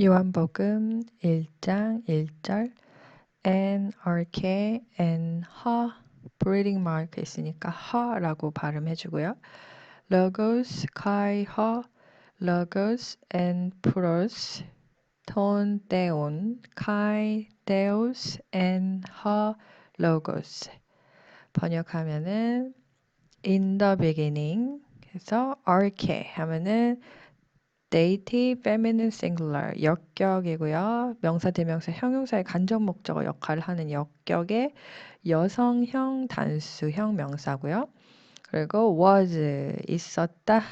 요한복음 1장 1절 and RK and her breathing mark 있으니까 her라고 발음해 주고요. logos kai her logos and pros ton theon kai theos and her logos 번역하면은 in the beginning 그래서 RK 하면은 dative feminine singular 역격이고요. 명사 대명사 형용사의 간접 목적어 역할을 하는 역격의 여성형 단수형 명사고요. 그리고 was 있었다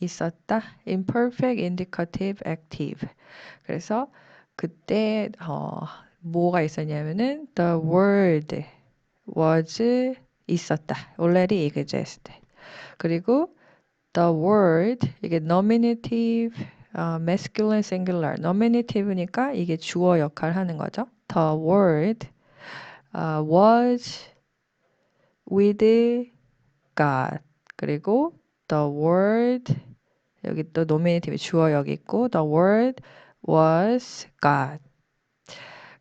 있었다 imperfect indicative active 그래서 그때 어, 뭐가 있었냐면은 the word was 있었다 already existed 그리고 the word 이게 nominative 어, masculine singular nominative니까 이게 주어 역할 하는 거죠. the word uh, was with God 그리고 the word 여기 또 nominative 주어 여기 있고 the word was God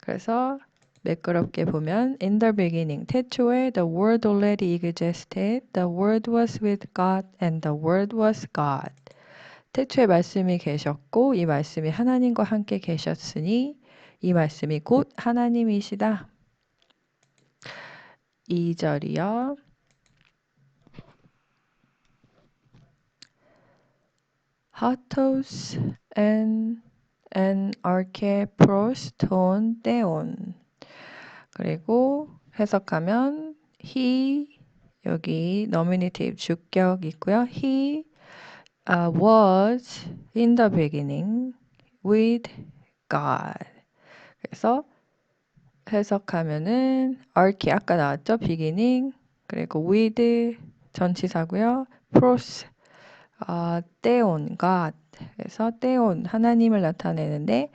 그래서 매끄럽게 보면 in the beginning 태초에 the word already existed the word was with God and the word was God 태초에 말씀이 계셨고 이 말씀이 하나님과 함께 계셨으니 이 말씀이 곧 하나님이시다. 2절이요. 하토스 arche pros ton theon 그리고 해석하면 he 여기 nominative 주격 있고요. he uh, was in the beginning with God. 그래서 해석하면은 archi 아까 나왔죠? beginning 그리고 with 전치사고요. pros 어, 떼온 God 그래서 떼온 하나님을 나타내는데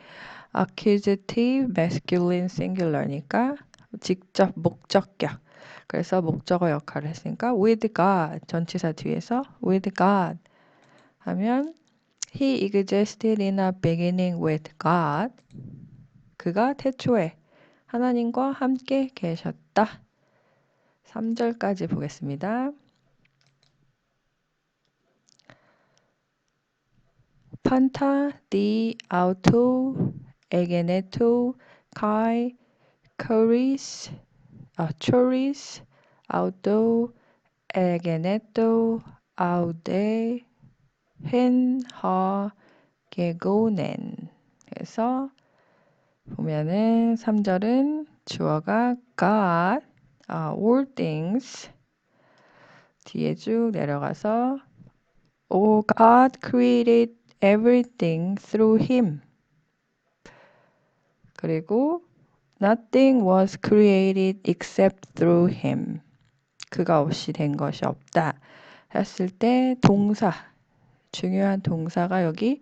accusative masculine singular니까 직접 목적격. 그래서 목적어 역할을 했으니까 with God 전치사 뒤에서 with God 하면 he existed in a beginning with God. 그가 태초에 하나님과 함께 계셨다. 3절까지 보겠습니다. 판타 디 아우토 에게네토 카이 Choris, uh, choris, auto, egeneto, aude, hen, ha, gegonen. 그래서 보면은 3절은 주어가 God, uh, all things 뒤에 쭉 내려가서 Oh, God created everything through him. 그리고 Nothing was created except through him. 그가 없이 된 것이 없다. 했을 때 동사 중요한 동사가 여기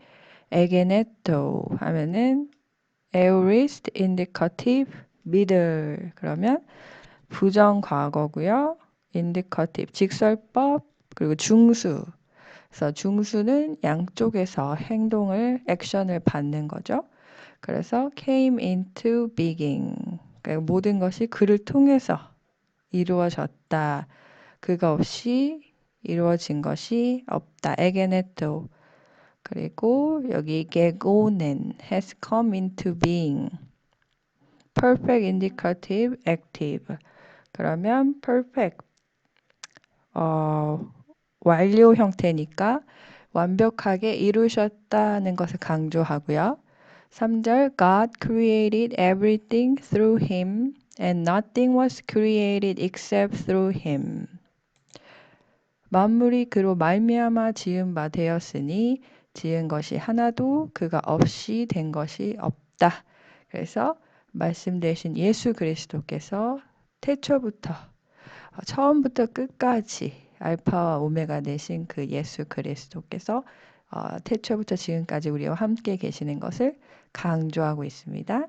에게네토 하면은 aorist indicative middle 그러면 부정 과거고요. indicative 직설법 그리고 중수 그래서 중수는 양쪽에서 행동을 액션을 받는 거죠. 그래서 came into being. 그러니까 모든 것이 그를 통해서 이루어졌다. 그가 없이 이루어진 것이 없다. 에게네토. 그리고 여기 gegonen has come into being. perfect indicative active. 그러면 perfect 어, 완료 형태니까 완벽하게 이루셨다는 것을 강조하고요. 3절 God created everything through him and nothing was created except through him. 만물이 그로 말미암아 지은 바 되었으니 지은 것이 하나도 그가 없이 된 것이 없다. 그래서 말씀 되신 예수 그리스도께서 태초부터 처음부터 끝까지 알파와 오메가 되신 그 예수 그리스도께서 어, 태초부터 지금까지 우리와 함께 계시는 것을 강조하고 있습니다.